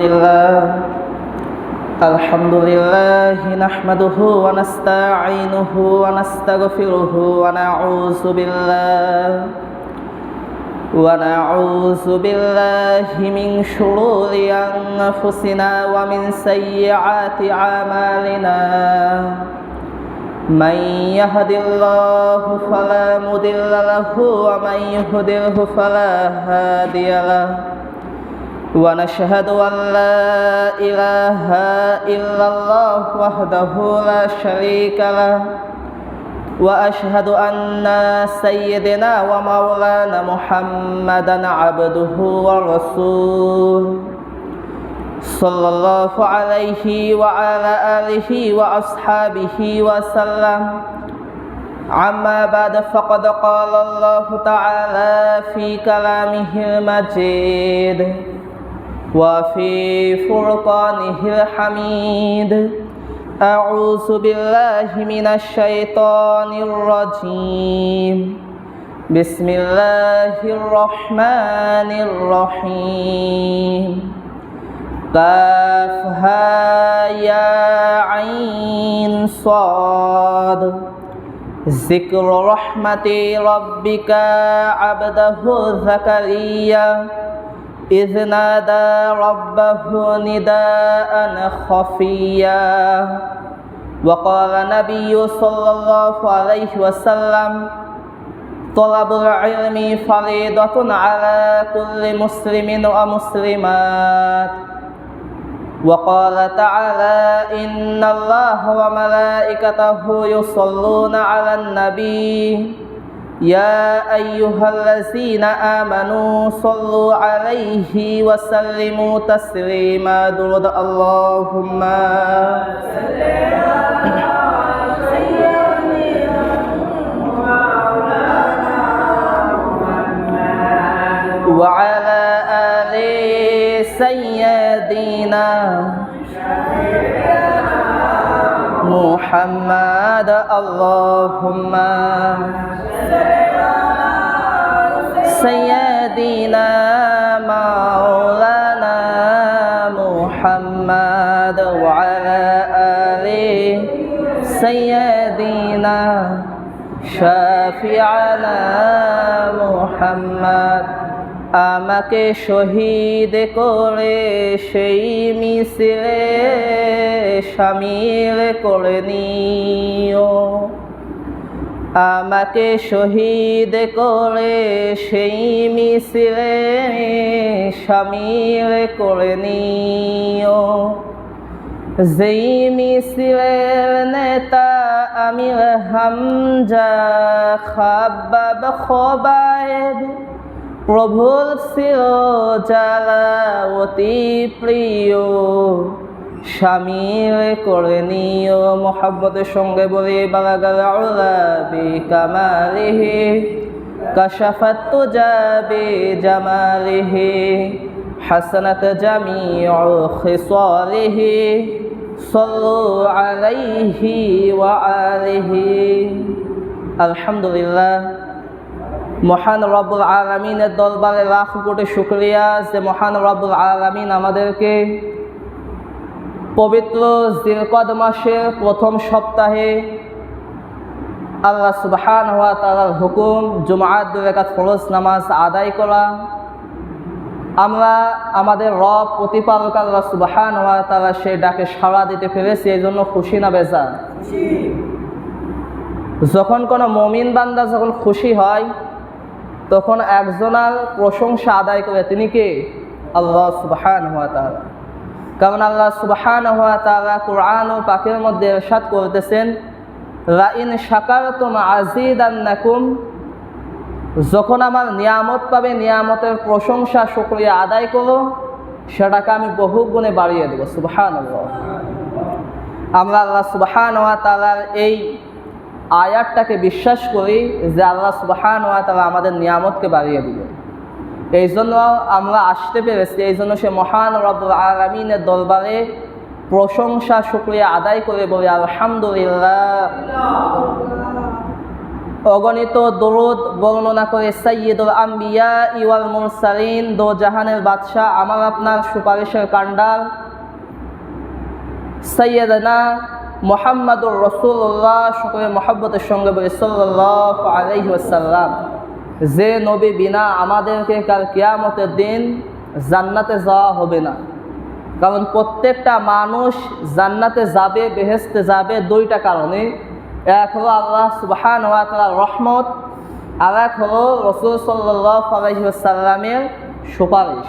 لله الحمد لله نحمده ونستعينه ونستغفره ونعوذ بالله ونعوذ بالله من شرور أنفسنا ومن سيئات أعمالنا من يهد الله فلا مضل له ومن يهدله فلا هادي له ونشهد أن لا إله إلا الله وحده لا شريك له وأشهد أن سيدنا ومولانا محمدا عبده ورسوله. صلى الله عليه وعلى آله وأصحابه وسلم. عما بعد فقد قال الله تعالى في كلامه المجيد. وفي فرقانه الحميد. أعوذ بالله من الشيطان الرجيم. بسم الله الرحمن الرحيم. كافها يا عين صاد. ذكر رحمة ربك عبده زكريا. إذ نادى ربه نداء خفيا وقال النبي صلى الله عليه وسلم طلب العلم فريضة على كل مسلم ومسلمات وقال تعالى إن الله وملائكته يصلون على النبي يا أيها الذين آمنوا صلوا عليه وسلموا تسليما. درد اللهم. وعلى آل سيدنا محمد اللهم سيدنا مولانا محمد وعلى آل سيدنا شافعنا محمد আমাকে শহীদ করে সেই মিছিলে সামিল করে নিও। আমাকে শহীদ করে সেই মিছিলে সামিল করে নিও। যেই মিছিলের নেতা আমির হামজা খাবাব খবায়েব প্রভুর যারা অতি প্রিয়। সামিল করে নিও মোহাম্মদের সঙ্গে বলে বালাগালাবি কামালিহি, কাশাফাত যাবে জামালিহি, হাসনাত জামিউ খিসালিহি, সাল্লু আলাইহি ওয়া আলিহি। আলহামদুলিল্লাহ। মহান রব্বুল আলমিনের দরবারে লাখ কোটি শুক্রিয়া যে মহান রব্বুল আলমিন আমাদেরকে পবিত্র জিলকদ মাসের প্রথম সপ্তাহে আল্লাহ সুবহান হওয়া তালার হুকুম জুমাত দুরেকাত ফরজ নামাজ আদায় করা। আমরা আমাদের রব প্রতিপালক আল্লাহ সুবহান হওয়া তালা সেই ডাকে সাড়া দিতে পেরেছি এই জন্য খুশি না বেজা যখন কোনো মমিন বান্দা যখন খুশি হয় তখন একজনার প্রশংসা আদায় করে, তিনি কে? আল্লাহ সুবাহান হওয়া তালা কারণ আল্লাহ সুবাহান হওয়া তালা কোরআন ও পাখির মধ্যে এরশাদ করতেছেন, রাইন সাকার তুম আজিদ নাকুম যখন আমার নিয়ামত পাবে, নিয়ামতের প্রশংসা, শুক্রিয়া আদায় করো, সেটাকে আমি বহু গুণে বাড়িয়ে দেবো সুবাহান আমরা আল্লাহ সুবাহান হওয়া তালার এই আয়াতটাকে বিশ্বাস করি যে আল্লাহ সুবাহান ওয়া তালা আমাদের নিয়ামতকে বাড়িয়ে দিবে। এই জন্য আমরা আসতে পেরেছি এই জন্য সে মহান রব্বুল আলমিনের দরবারে প্রশংসা, শুক্রিয়া আদায় করে বলি, আলহামদুলিল্লাহ। অগণিত দরুদ বর্ণনা করে সৈয়দুল আম্বিয়া ইওয়াল মুরসালিন, দো জাহানের বাদশাহ, আমার আপনার সুপারিশের কাণ্ডার সৈয়দনা মোহাম্মদুর রসুল্লাহ সকলে মহাব্বতের সঙ্গে বলি সাল্লাহ আলহিসাল্লাম যে নবী বিনা আমাদেরকে কাল কিয়ামতের দিন জান্নাতে যাওয়া হবে না। কারণ প্রত্যেকটা মানুষ জান্নাতে যাবে বেহেস্তে যাবে দুইটা কারণে। এক হলো আল্লাহ সুবাহান রহমত, আর এক হলো রসুল সাল্লাহ আলহিসাল্লামের সুপারিশ।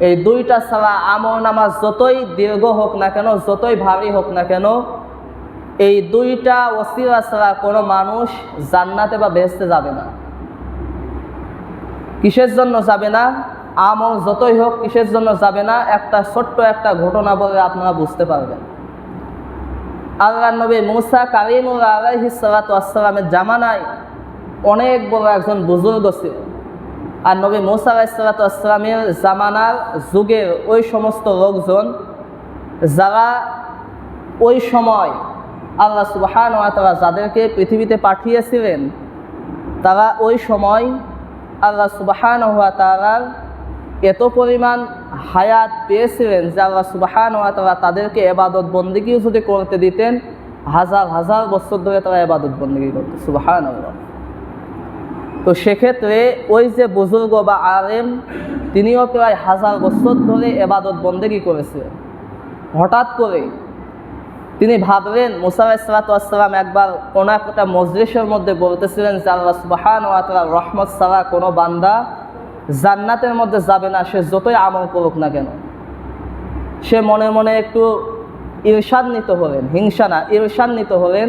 এই দুইটা ছাড়া আমল নামাজ যতই দীর্ঘ হোক না কেন, যতই ভারী হোক না কেন, এই দুইটা ওসিলা ছাড়া কোনো মানুষ জান্নাতে বা বেহেস্তে যাবে না। কিসের জন্য যাবে না? আমল যতই হোক কিসের জন্য যাবে না? একটা ছোট্ট একটা ঘটনা বলে আপনারা বুঝতে পারবেন। আল্লাহ নবী মুসা কারিমুল আলাইহিসালামের জামানায় অনেক বড় একজন বুজুর্গ ছিল। আর নবী মুসা আলাইসালামের জামানার যুগের ওই সমস্ত লোকজন, যারা ওই সময় আল্লাহ সুবাহান তারা যাদেরকে পৃথিবীতে পাঠিয়েছিলেন, তারা ওই সময় আল্লাহ সুবাহান হওয়া তারার এত পরিমাণ হায়াত পেয়েছিলেন যে আল্লাহ সুবাহান হওয়া তারা তাদেরকে এবাদত বন্দিগিও যদি করতে দিতেন, হাজার হাজার বছর ধরে তারা এবাদত বন্দিগি করতো। সুবাহান আল্লাহ তো সেক্ষেত্রে ওই যে বুজুর্গ বা আলেম, তিনিও প্রায় হাজার বছর ধরে এবাদত বন্দেগি করেছিলেন হঠাৎ করে তিনি ভাবলেন মুসাফ ইসলাতাম একবার কোনো একটা মজলিসের মধ্যে বলতেছিলেন যে আল্লাহ সুবাহান আতলা রহমত সারা কোনো বান্দা জান্নাতের মধ্যে যাবে না, সে যতই আমল করুক না কেন। সে মনে মনে একটু ঈর্ষান্বিত হলেন, হিংসা না, ঈর্ষান্বিত হলেন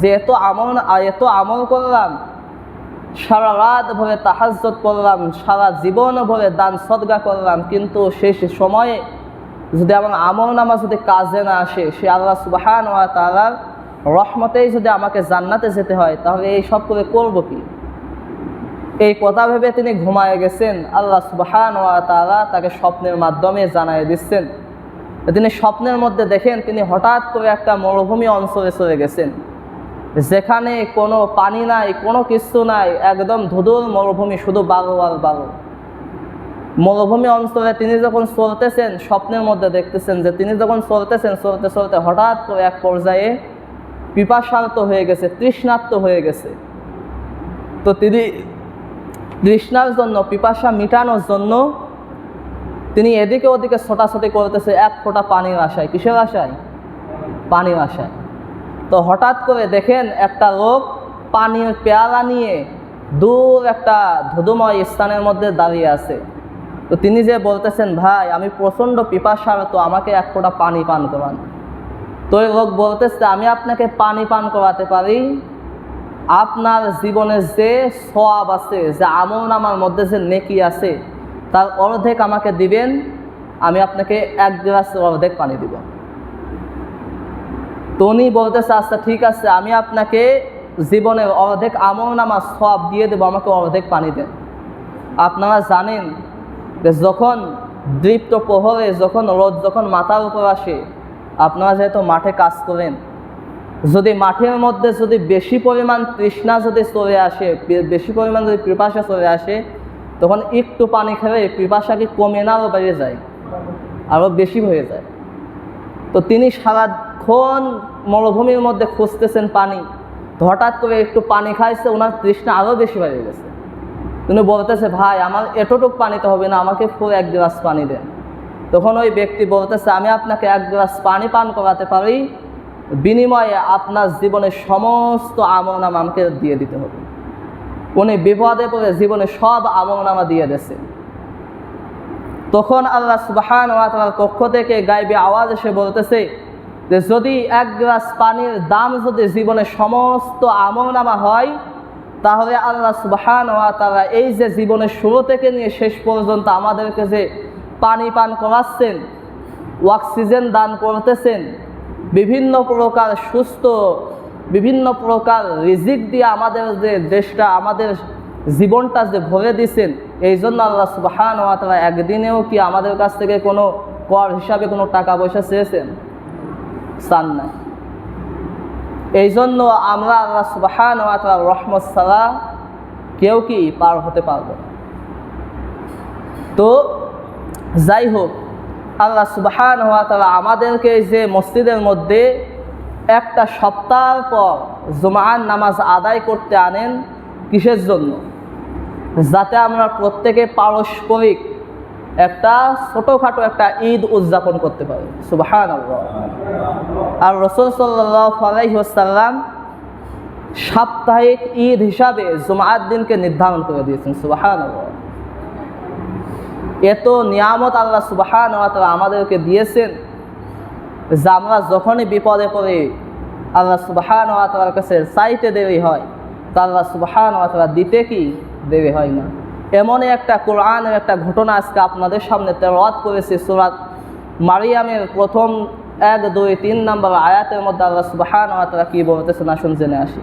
যে এত আমল এত আমল করলাম সারা রাত ভরে তাহাজত করলাম, সারা জীবন ভরে দান সদগা করলাম, কিন্তু শেষ সময়ে যদি আমার আমল নামা যদি কাজে না আসে, সে আল্লাহ সুবাহান ওয়া তালার রহমতেই যদি আমাকে জান্নাতে যেতে হয়, তাহলে এই সব করে করব কি? এই কথা ভেবে তিনি ঘুমায় গেছেন, আল্লাহ সুবাহান ওয়া তালা তাকে স্বপ্নের মাধ্যমে জানাই দিচ্ছেন। তিনি স্বপ্নের মধ্যে দেখেন তিনি হঠাৎ করে একটা মরুভূমি অঞ্চলে চলে গেছেন। যেখানে কোনো পানি নাই, কোনো কিছু নাই, একদম ধুদুর মরুভূমি, শুধু বালু আর বালু। মরুভূমি অঞ্চলে তিনি যখন চলতেছেন, স্বপ্নের মধ্যে দেখতেছেন যে তিনি যখন চলতেছেন, চলতে চলতে হঠাৎ করে এক পর্যায়ে পিপাসার্ত হয়ে গেছে, তৃষ্ণার্ত হয়ে গেছে। তো তিনি তৃষ্ণার জন্য, পিপাসা মিটানোর জন্য তিনি এদিকে ওদিকে ছোটাছুটি করতেছে, এক ফোঁটা পানির আশায়। কিসের আশায়? পানির আশায়। তো হঠাৎ করে দেখেন একটা লোক পানির পেয়ালা নিয়ে দূর একটা ধুধুময় স্থানের মধ্যে দাঁড়িয়ে আছে। তো তিনি যে বলতেছেন, ভাই, আমি প্রচণ্ড পিপাসার, তো আমাকে এক ফোঁটা পানি পান করান। তো ওই লোক বলতেছে, আমি আপনাকে পানি পান করাতে পারি। আপনার জীবনে যে সব আছে, যে আমল নামার মধ্যে যে নেকি আছে, তার অর্ধেক আমাকে দিবেন। আমি আপনাকে এক গ্লাস অর্ধেক পানি দিব। তো উনি বলতেছে আচ্ছা ঠিক আছে, আমি আপনাকে জীবনের অর্ধেক আমল নামা সব দিয়ে দেবো, আমাকে অর্ধেক পানি দেন। আপনারা জানেন যে যখন দৃপ্ত প্রহরে, যখন রোদ, যখন মাথার উপর আসে, আপনারা যেহেতু মাঠে কাজ করেন, যদি মাঠের মধ্যে যদি বেশি পরিমাণ তৃষ্ণা যদি চলে আসে বেশি পরিমাণ যদি পিপাসা চলে আসে, তখন একটু পানি খেলে পিপাসা কি কমে না আরও বেড়ে যায়? আরও বেশি হয়ে যায়। তো তিনি সারাক্ষণ মরুভূমির মধ্যে খুঁজতেছেন পানি। হঠাৎ করে একটু পানি খাইছে, ওনার তৃষ্ণা আরও বেশি বেড়ে গেছে। তিনি বলতেছে, ভাই, আমার এতটুক পানিতে হবে না, আমাকে ফুল এক গ্লাস পানি দেন। তখন ওই ব্যক্তি বলতেছে, আমি আপনাকে এক গ্লাস পানি পান করাতে পারি, বিনিময়ে আপনার জীবনের সমস্ত আমলনামা আমাকে দিয়ে দিতে হবে। উনি বিপদে পড়ে জীবনে সব আমলনামা দিয়ে দিয়েছে। তখন আল্লাহ সুবাহান পক্ষ থেকে গাইবে আওয়াজ এসে বলতেছে যে যদি এক গ্লাস পানির দাম যদি জীবনে সমস্ত আমলনামা হয়, তাহলে আল্লাহ সুবাহান ওয়াতালা এই যে জীবনের শুরু থেকে নিয়ে শেষ পর্যন্ত আমাদেরকে যে পানি পান করাচ্ছেন, অক্সিজেন দান করতেছেন, বিভিন্ন প্রকার সুস্থ, বিভিন্ন প্রকার রিজিক দিয়ে আমাদের যে দেশটা, আমাদের জীবনটা যে ভরে দিছেন, এই জন্য আল্লাহ সুবাহান ওয়াতালা একদিনেও কি আমাদের কাছ থেকে কোনো কর হিসাবে কোনো টাকা পয়সা চেয়েছেন? চান নাই। এই জন্য আমরা আল্লাহ সুবাহান রহমত সালা কেউ কি পার হতে পারব তো যাই হোক, আল্লাহ সুবাহান হওয়া তারা আমাদেরকে যে মসজিদের মধ্যে একটা সপ্তাহ পর জুমার নামাজ আদায় করতে আনেন কিসের জন্য? যাতে আমরা প্রত্যেকে পারস্পরিক একটা ছোটোখাটো একটা ঈদ উদযাপন করতে পারি সুবাহান আর রসুল সাল্লাহ আলাইসাল্লাম সাপ্তাহিক ঈদ হিসাবে জুমার দিনকে নির্ধারণ করে দিয়েছেন। সুবাহান এত নিয়ামত আল্লাহ সুবাহান আমাদেরকে দিয়েছেন যে আমরা যখনই বিপদে পড়ে আল্লাহ সুবাহান ওয়াতালার কাছে চাইতে দেরি হয়, তো আল্লাহ সুবাহান দিতে কি দেরি হয় না? এমনই একটা কোরআনের একটা ঘটনা আজকে আপনাদের সামনে তেরোয়াত করেছে সুরাত মারিয়ামের প্রথম এক, দুই, তিন নম্বর আয়াতের মধ্যে আল্লাহ সুবাহান ওয়াতালা কী বলতেছে না শুন জেনে আসি।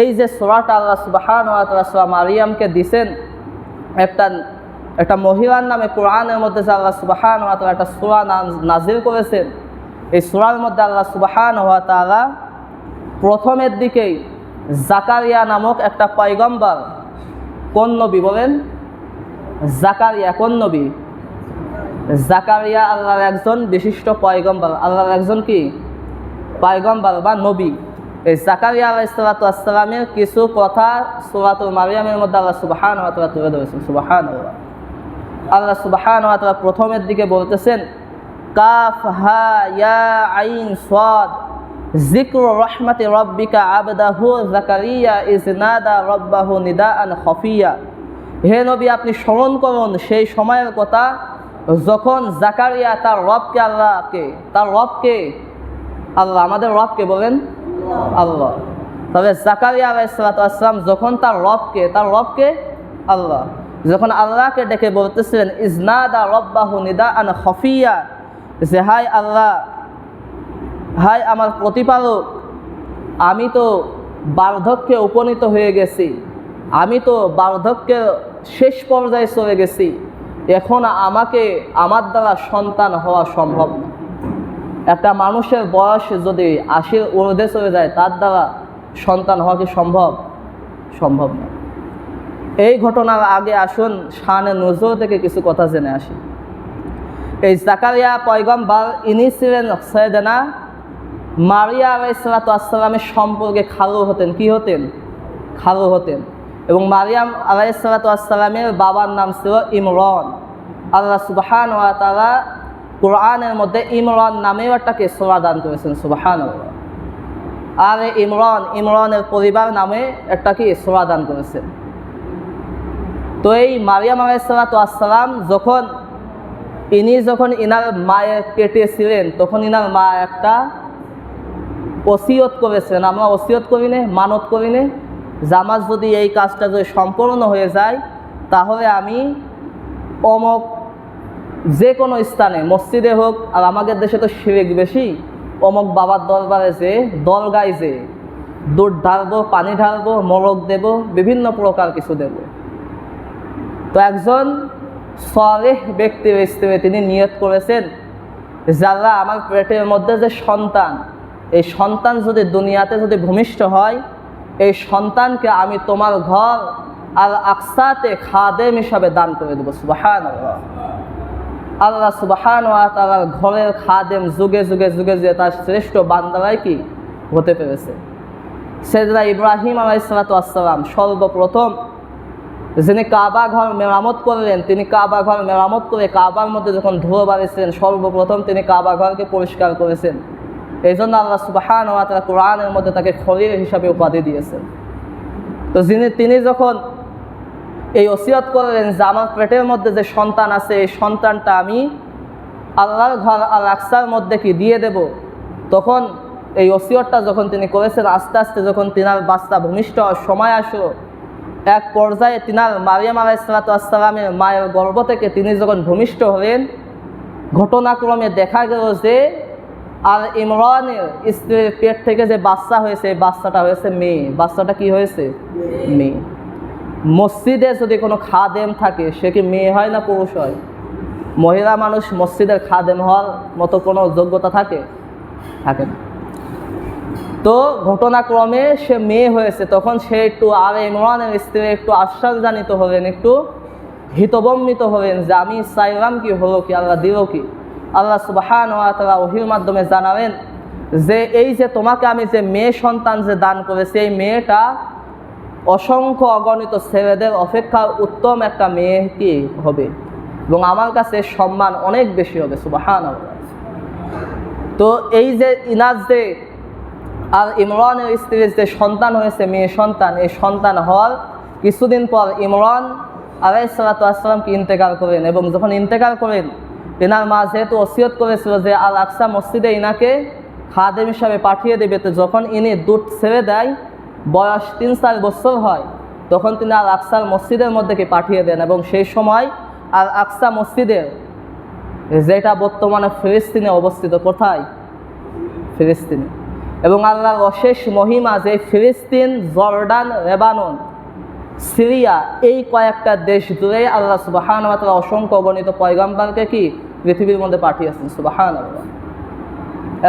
এই যে সোরাটা আল্লাহ সুবাহান ওয়াতালা সুরা মারিয়ামকে দিছেন, একটা একটা মহিলার নামে কোরআনের মধ্যে যে আল্লাহ সুবাহান ওয়াতালা একটা সুরা নাজিল করেছেন, এই সুরার মধ্যে আল্লাহ সুবাহান হওয়া তালা প্রথমের দিকেই জাকারিয়া নামক একটা পয়গম্বর কোন নবী বলেন? জাকারিয়া, কোন নবী? জাকারিয়া আল্লাহর একজন বিশিষ্ট পয়গম্বর। আল্লাহর একজন কি? পয়গম্বর বা নবী। এই জাকারিয়া আল্লাহ ইসলাতামের কিছু কথা সুরাতুল মারিয়ামের মধ্যে আল্লাহ সুবাহান তুলে ধরেছেন। সুবাহান আল্লাহ সুবাহান প্রথমের দিকে বলতেছেন, কাফ হা ইয়া আইন সাদ। জিক্র রহমাতি রব্বিকা আবদাহু জাকারিয়া ইজ নাদা রব্বাহু নিদাআন খফিয়া। হে নবী, আপনি স্মরণ করুন সেই সময়ের কথা, যখন জাকারিয়া তার রবকে আল্লাহকে, তার রবকে, আল্লাহ, আমাদের রবকে বলেন আল্লাহ। তবে জাকারিয়া আলাইসালাম যখন তার রবকে তার রবকে আল্লাহ। যখন আল্লাহকে ডেকে বলতেছিলেন ইজনাদা রব্বাহু নিদা আন খফিয়া, যে হাই আল্লাহ হাই আমার প্রতিপালক, আমি তো বার্ধক্যে উপনীত হয়ে গেছি। আমি তো বার্ধক্যের শেষ পর্যায়ে চলে গেছি। এখন আমাকে আমার দ্বারা সন্তান হওয়া সম্ভব না। একটা মানুষের বয়স যদি আশির ঊর্ধ্বে চলে যায়, তার দ্বারা সন্তান হওয়া কি সম্ভব? সম্ভব না। এই ঘটনার আগে আসুন, শানে নজর থেকে কিছু কথা জেনে আসি। এই জাকারিয়া পয়গম্বর, ইনি ছিলেন সৈয়দনা মারিয়া আলাইসালাতামের সম্পর্কে খালু হতেন, কি হতেন? খালু হতেন। এবং মারিয়াম আলাইসালাতামের বাবার নাম ছিল ইমরান। আল্লাহ সুবাহান ওয়া তালা কোরআনের মধ্যে ইমরান নামেও একটাকে সোরা দান করেছেন সুবাহান আর ইমরান, ইমরানের পরিবার নামে একটা কি দান করেছেন। তো এই মারিয়াম আলাইসালাতাম যখন, ইনি যখন ইনার মায়ের পেটে ছিলেন, তখন ইনার মা একটা ওসিয়ত করেছেন আমরা ওসিয়ত করি নে, মানত করি নে। জামাজ যদি এই কাজটা যদি সম্পূর্ণ হয়ে যায়, তাহলে আমি অমক যে কোনো স্থানে, মসজিদে হোক, আর আমাদের দেশে তো শিরিক বেশি, অমক বাবার দরবারে যে, দরগায় যে, দুধ ঢালবো, পানি ঢালবো মরক দেব, বিভিন্ন প্রকার কিছু দেব। তো একজন সরেহ ব্যক্তির স্ত্রী তিনি নিয়ত করেছেন, যারা আমার পেটের মধ্যে যে সন্তান এই সন্তান যদি দুনিয়াতে যদি ভূমিষ্ঠ হয়, এই সন্তানকে আমি তোমার ঘর আর আকসাতে খাদেম হিসাবে দান করে দেবো সুবাহান আল্লাহ সুবাহান তার ঘরের খাদেম যুগে যুগে যুগে যুগে তার শ্রেষ্ঠ বান্দারাই কি? হতে পেরেছে। সেদরা ইব্রাহিম আলাইসালাতাম সর্বপ্রথম যিনি কাবা ঘর মেরামত করলেন, তিনি কাবা ঘর মেরামত করে কাবার মধ্যে যখন ধুয়ো বাড়িয়েছিলেন সর্বপ্রথম তিনি কাবা ঘরকে পরিষ্কার করেছেন। এই জন্য আল্লাহ সুবাহান তারা কোরআনের মধ্যে তাকে খরির হিসাবে উপাধি দিয়েছেন তো যিনি, তিনি যখন এই ওসিয়ত করলেন যে আমার পেটের মধ্যে যে সন্তান আছে, এই সন্তানটা আমি আল্লাহর ঘর আল আকসার মধ্যে কি দিয়ে দেব? তখন এই ওসিয়তটা যখন তিনি করেছেন, আস্তে আস্তে যখন তিনার বাচ্চা ভূমিষ্ঠ সময় আসলো, এক পর্যায়ে তিনার মারিয়াম আসসালামের মায়ের গর্ভ থেকে তিনি যখন ভূমিষ্ঠ হলেন, ঘটনাক্রমে দেখা গেল যে আর ইমরানের স্ত্রীর পেট থেকে যে বাচ্চা হয়েছে বাচ্চাটা হয়েছে মেয়ে। বাচ্চাটা কি হয়েছে? মেয়ে। মসজিদে যদি কোনো খাদেম থাকে সে কি মেয়ে হয় না পুরুষ হয়? মহিলা মানুষ মসজিদের খাদেম হওয়ার মতো কোনো যোগ্যতা থাকে? থাকে না। তো ঘটনাক্রমে সে মেয়ে হয়েছে তখন সে একটু আর ইমরানের স্ত্রী একটু আশ্বাস জানিত হলেন একটু হিতবম্বিত হলেন যে আমি চাইলাম কি হলো কি? আল্লাহ দিল কি? আল্লাহ সুবাহান তারা ওহির মাধ্যমে জানাবেন যে এই যে তোমাকে আমি যে মেয়ে সন্তান যে দান করেছি, এই মেয়েটা অসংখ্য অগণিত ছেলেদের অপেক্ষা উত্তম একটা মেয়ে কি হবে? এবং আমার কাছে সম্মান অনেক বেশি হবে সুবাহান তো এই যে ইনাজ যে আর ইমরানের স্ত্রীর যে সন্তান হয়েছে, মেয়ে সন্তান, এই সন্তান হওয়ার কিছুদিন পর ইমরান আলাইসালাতামকে ইন্তেকাল করেন এবং যখন ইন্তেকাল করেন এনার মা যেহেতু ওসিয়ত করেছিল যে আল আকসা মসজিদে ইনাকে খাদেম হিসাবে পাঠিয়ে দেবে। তো যখন ইনি দুধ ছেড়ে দেয়, বয়স তিন চার বছর হয়, তখন তিনি আল আকসার মসজিদের মধ্যে কি পাঠিয়ে দেন এবং সেই সময় আল আকসা মসজিদের যেটা বর্তমানে ফিলিস্তিনে অবস্থিত, কোথায়? ফিলিস্তিনে। এবং আল্লাহর অশেষ মহিমা যে ফিলিস্তিন, জর্ডান রেবানন সিরিয়া, এই কয়েকটা দেশ জুড়ে আল্লাহ সুবাহান অসংখ্য গণিত পয়গাম্বারকে কি পৃথিবীর মধ্যে পাঠিয়েছেন সুবাহান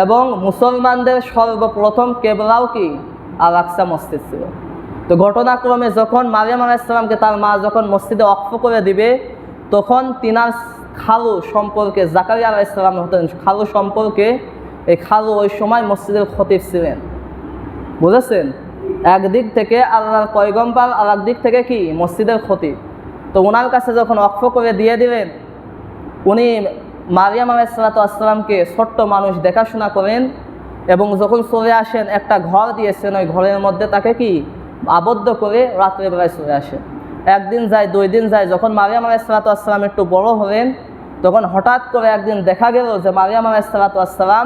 এবং মুসলমানদের সর্বপ্রথম কেবলাও কি? আল আকসা মসজিদ ছিল। তো ঘটনাক্রমে যখন মারিয়াম আলাইসালামকে তার মা যখন মসজিদে অক্ষ করে দিবে, তখন তিনার খালু সম্পর্কে, জাকারিয়া আলাইসালাম হতেন খালু সম্পর্কে, এই খালু ওই সময় মসজিদের খতিব ছিলেন। বুঝেছেন? একদিক থেকে আল্লাহর পয়গম্বর আর একদিক থেকে কি? মসজিদের খতিব। তো ওনার কাছে যখন অক্ষ করে দিয়ে দিলেন, উনি মারিয়াম আলাইসালাতামকে ছোট্ট মানুষ দেখাশোনা করেন এবং যখন চলে আসেন, একটা ঘর দিয়েছেন, ওই ঘরের মধ্যে তাকে কি? আবদ্ধ করে রাত্রেবেলায় চলে আসেন। একদিন যায়, দুই দিন যায়, যখন মারিয়াম আলাইসালাতাম একটু বড় হলেন, তখন হঠাৎ করে একদিন দেখা গেল যে মারিয়াম আলাইসালাতাম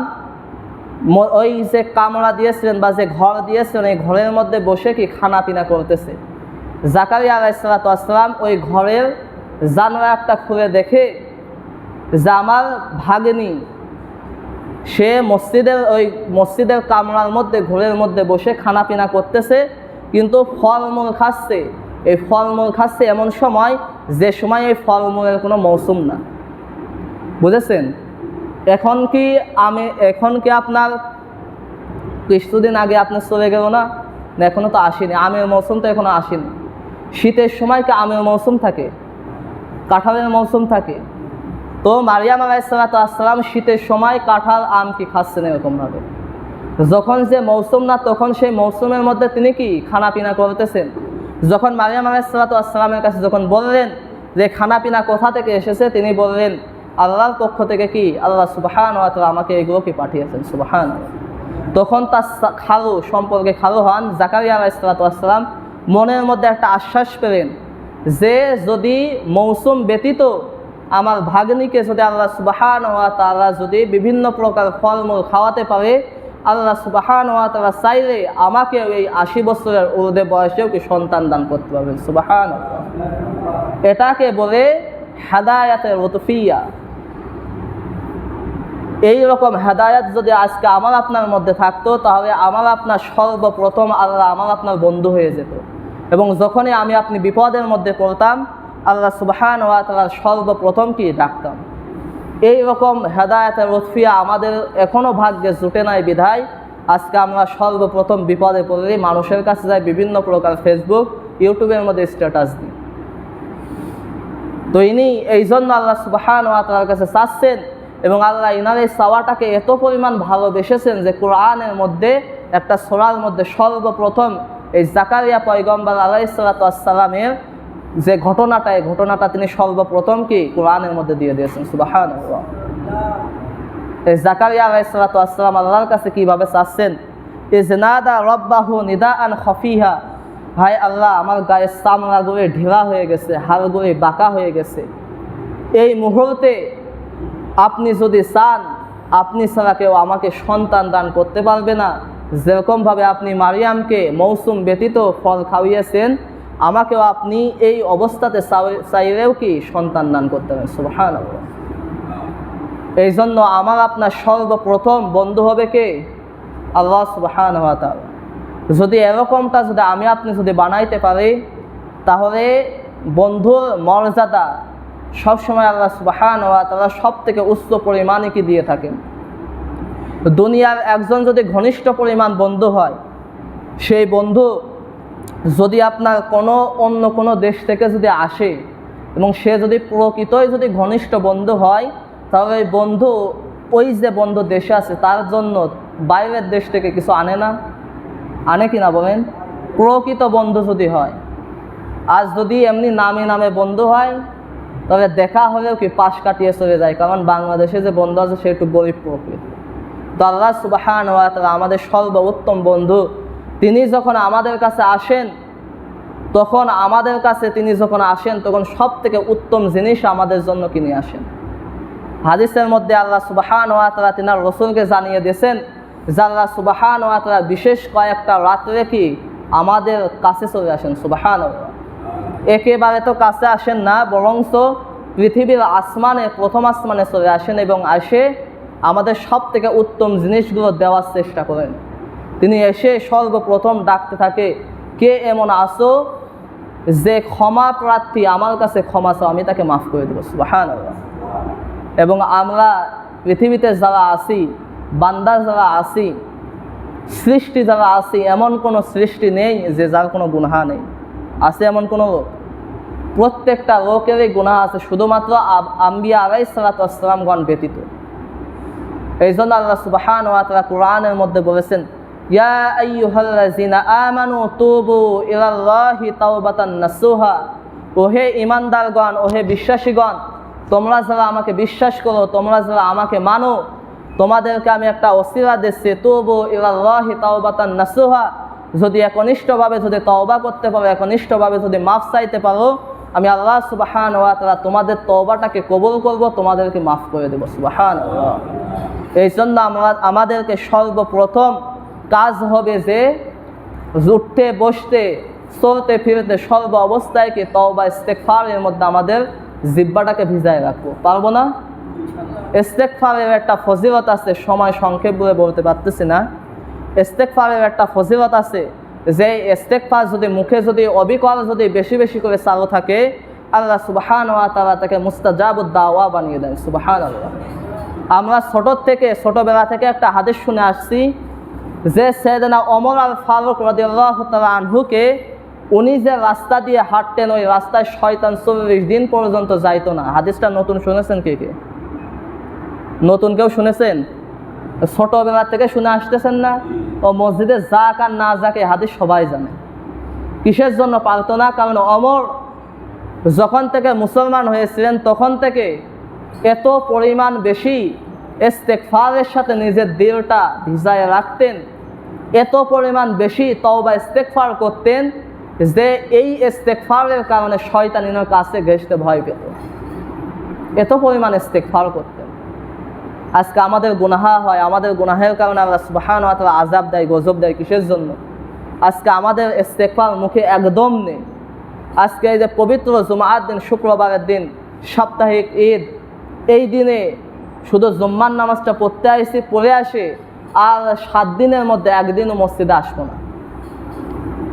ওই যে কামড়া দিয়েছিলেন বা যে ঘর দিয়েছিলেন এই ঘরের মধ্যে বসে কি খানা পিনা করতেছে। জাকারিয়া আলাইসালাতাম ওই ঘরের জানলা একটা খুলে দেখে যে আমার ভাগিনী, সে মসজিদের ওই মসজিদের কামরার মধ্যে, ঘোরের মধ্যে বসে খানা পিনা করতেছে, কিন্তু ফলমূল খাচ্ছে। এই ফলমূল খাচ্ছে এমন সময়, যে সময় এই ফলমূলের কোনো মৌসুম না। বুঝেছেন? এখন কি আমি, এখন কি আপনার কিছুদিন আগে আপনার চলে গেল না? এখনও তো আসেনি। আমের মৌসুম তো এখনও আসেনি। শীতের সময় কি আমের মৌসুম থাকে? কাঁঠালের মৌসুম থাকে? তো মারিয়াম আলাইসালাম শীতের সময় কাঁঠাল, আম কি খাচ্ছেন এরকমভাবে যখন যে মৌসুম না, তখন সেই মৌসুমের মধ্যে তিনি কি খানা পিনা করতেছেন? যখন মারিয়াম আলাইসালাতামের কাছে যখন বললেন যে খানা পিনা কোথা থেকে এসেছে, তিনি বললেন, আল্লাহর পক্ষ থেকে কি? আল্লাহ সুবাহান আমাকে এগুলো কি পাঠিয়েছেন? সুবাহান তখন তার খালু সম্পর্কে খালু হন জাকারিয়া আলাইসালাতাম মনের মধ্যে একটা আশ্বাস পেলেন যে যদি মৌসুম ব্যতীত আমার ভাগ্নিকে যদি আল্লাহ সুবাহান ওয়া তালা যদি বিভিন্ন প্রকার ফলমূল খাওয়াতে পারে, আল্লাহ সুবাহান ওয়া তালা চাইলে আমাকে এই আশি বছরের উর্ধে বয়সেও কি সন্তান দান করতে পারবেন? সুবাহান এটাকে বলে হেদায়াতের রতফিয়া এই রকম হেদায়াত যদি আজকে আমার আপনার মধ্যে থাকতো, তাহলে আমার আপনার সর্বপ্রথম আল্লাহ আমার আপনার বন্ধু হয়ে যেত। এবং যখনই আমি আপনি বিপদের মধ্যে পড়তাম আল্লাহ সুবাহান ওয়া তালার সর্বপ্রথম কি ডাকতাম এই রকম হেদায়তের রফিয়া আমাদের এখনও ভাগ্যে জুটে নাই বিধায়। আজকে আমরা সর্বপ্রথম বিপদে পড়লে মানুষের কাছে যাই বিভিন্ন প্রকার ফেসবুক ইউটিউবের মধ্যে স্ট্যাটাস দিই। তো ইনি এই জন্য আল্লাহ সুবাহান ওয়া তালার কাছে চাচ্ছেন এবং আল্লাহ ইনার এই চাওয়াটাকে এত পরিমাণ ভালোবেসেছেন যে কোরআনের মধ্যে, একটা সোরার মধ্যে সর্বপ্রথম এই জাকারিয়া পয়গম্বর আলাইসালাতামের যে ঘটনাটা, এই ঘটনাটা তিনি সর্বপ্রথম কি কোরআনের মধ্যে দিয়ে দিয়েছেন? সুবাহান জাকারিয়া আলাইসালাতাম আল্লাহর কাছে কীভাবে চাচ্ছেন? ইজনাদা রব্বাহু নিদা আন খফিহা। ভাই আল্লাহ, আমার গায়ে চামড়াগুলি ঢেলা হয়ে গেছে হাড়গুলি বাঁকা হয়ে গেছে। এই মুহূর্তে আপনি যদি চান, আপনি ছাড়া কেউ আমাকে সন্তান দান করতে পারবে না। যেরকমভাবে আপনি মারিয়ামকে মৌসুম ব্যতীত ফল খাওয়িয়েছেন আমাকেও আপনি এই অবস্থাতে চাইলেও কি সন্তান দান করতে পারেন সুবাহান এই জন্য আমার আপনার সর্বপ্রথম বন্ধু হবে কে? আল্লাহ সুবাহান যদি এরকমটা যদি আমি আপনি যদি বানাইতে পারি, তাহলে বন্ধুর মর্যাদা সবসময় আল্লাহ সুবাহান তারা সব থেকে উচ্চ পরিমাণে কি দিয়ে থাকেন? দুনিয়ার একজন যদি ঘনিষ্ঠ পরিমাণ বন্ধু হয়, সেই বন্ধু যদি আপনার কোনো অন্য কোনো দেশ থেকে যদি আসে এবং সে যদি প্রকৃতই যদি ঘনিষ্ঠ বন্ধু হয়, তাহলে ওই বন্ধু, ওই যে বন্ধু দেশে আছে, তার জন্য বাইরের দেশ থেকে কিছু আনে না? আনে কি না বলেন? প্রকৃত বন্ধু যদি হয়। আজ যদি এমনি নামে নামে বন্ধু হয় তবে দেখা হলেও কি পাশ কাটিয়ে চলে যায়? কারণ বাংলাদেশে যে বন্ধু আছে, সে একটু গরিব প্রকৃতি তো আল্লাহ সুবাহান আমাদের সর্বোত্তম বন্ধু তিনি যখন আমাদের কাছে আসেন, তখন আমাদের কাছে তিনি যখন আসেন, তখন সব থেকে উত্তম জিনিস আমাদের জন্য কিনে আসেন। হাদিসের মধ্যে আল্লাহ সুবাহান ওয়া তাআলা তিনার রসুলকে জানিয়ে দিয়েছেন, যে আল্লাহ সুবাহান ওয়া তাআলা বিশেষ কয়েকটা রাত্রে কি আমাদের কাছে চলে আসেন সুবাহান একেবারে তো কাছে আসেন না বরংস পৃথিবীর আসমানে, প্রথম আসমানে চলে আসেন এবং আসে আমাদের সব থেকে উত্তম জিনিসগুলো দেওয়ার চেষ্টা করেন। তিনি এসে সর্বপ্রথম ডাকতে থাকে, কে এমন আসো যে ক্ষমা প্রার্থী আমার কাছে ক্ষমা চাও, আমি তাকে মাফ করে দেবো। সুবাহান এবং আমরা পৃথিবীতে যারা আছি, বান্দা যারা আছি, সৃষ্টি যারা আছি, এমন কোনো সৃষ্টি নেই যে যার কোনো গুনাহা নেই। আছে এমন কোনো লোক? প্রত্যেকটা লোকেরই গুনাহ আছে, শুধুমাত্র আম্বিয়া আলাই সালাতামগণ ব্যতীত। এই জন্য আল্লাহ সুবাহান ওয়া তাআলা কোরআনের মধ্যে বলেছেন ইয়া আইয়ুহাল্লাযিনা আমানু তুবু ইলাল্লাহি তাওবাতান নাসুহা ওহে ইমানদারগণ ওহে বিশ্বাসীগণ, তোমরা যারা আমাকে বিশ্বাস করো, তোমরা যারা আমাকে মানো, তোমাদেরকে আমি একটা অসিলা দিচ্ছি, তুবু ইলাল্লাহি তাওবাতান নাসুহা যদি একনিষ্ঠভাবে যদি তওবা করতে পারো, একনিষ্ঠভাবে যদি মাফ চাইতে পারো, আমি আল্লাহ সুবাহান ওয়া তাআলা তোমাদের তওবাটাকে কবুল করব, তোমাদেরকে মাফ করে দেবো সুবাহান এই জন্য আমরা আমাদেরকে সর্বপ্রথম কাজ হবে যে উঠতে বসতে, চলতে, ফিরতে সর্ব অবস্থায় কি তওবা ইস্তেকফারের মধ্যে আমাদের জিব্বাটাকে ভিজায় রাখব। পারব না? ইস্তেকফারের একটা ফজিলত আছে, সময় সংক্ষেপ বলে বলতে পারতেছি না। ইস্তেকফারের একটা ফজিলত আছে যে ইস্তেকফার যদি মুখে যদি, অবিকল যদি বেশি বেশি করে চালু থাকে, আল্লাহ সুবাহান ওয়া তারা তাকে মুস্তাজাবুদ দাওয়া বানিয়ে দেন সুবাহান আল্লাহ আমরা ছোটোর থেকে, ছোটোবেলা থেকে একটা হাদিস শুনে আসছি যে সেদিনা অমর আল ফারুক রদিয়াল্লাহ উনি যে রাস্তা দিয়ে হাঁটতেন, ওই রাস্তায় শয়তান চল্লিশ দিন পর্যন্ত যাইতো না। হাদিসটা নতুন শুনেছেন কে কে? নতুন কেউ শুনেছেন? ছোটোবেলা থেকে শুনে আসতেছেন না? ও মসজিদে যাক আর না যাক হাদিস সবাই জানে। কিসের জন্য পারতো না? কারণ অমর যখন থেকে মুসলমান হয়েছিলেন, তখন থেকে এত পরিমাণ বেশি ইস্তেকফারের সাথে নিজের দিলটা ভিজায় রাখতেন, এত পরিমাণ বেশি তওবা ইস্তেকফার করতেন যে এই ইস্তেকফারের কারণে শয়তানিনের কাছে ঘেসতে ভয় পেত। এত পরিমাণ ইস্তেকফার করতেন। আজকে আমাদের গুনাহা হয়, আমাদের গুনাহের কারণে আমরা সুবাহান অথবা আজাব দেয়, গজব দেয় কিসের জন্য? আজকে আমাদের ইস্তেকফার মুখে একদম নেই। আজকে এই যে পবিত্র জুমার দিন, শুক্রবারের দিন, সাপ্তাহিক ঈদ, এই দিনে শুধু জুম্মার নামাজটা পড়তে আসি, পড়ে আসে, আর সাত দিনের মধ্যে একদিনও মসজিদে আসব না।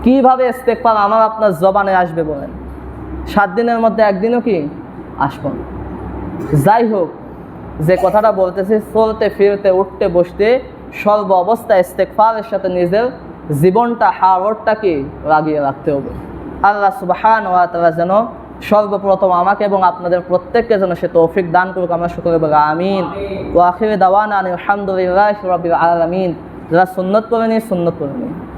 কীভাবে ইস্তেকফার আমার আপনার জবানে আসবে বলেন? সাত দিনের মধ্যে একদিনও কি আসব না? যাই হোক, যে কথাটা বলতেছি, চলতে ফিরতে উঠতে বসতে সর্ব অবস্থায় ইস্তেকফারের সাথে নিজের জীবনটা হাওয়ারটাকে লাগিয়ে রাখতে হবে। আল্লাহ সুবাহান ওয়া তাআলা যেন সর্বপ্রথম আমাকে এবং আপনাদের প্রত্যেককে যেন সে তৌফিক দান করুক, আমরা সকলে বলে আমিন। ও আখিরে দাওয়ান আলহামদুলিল্লাহ রবিল আলমিন। যারা সুন্নত পড়েনি সুন্নত পড়েনি।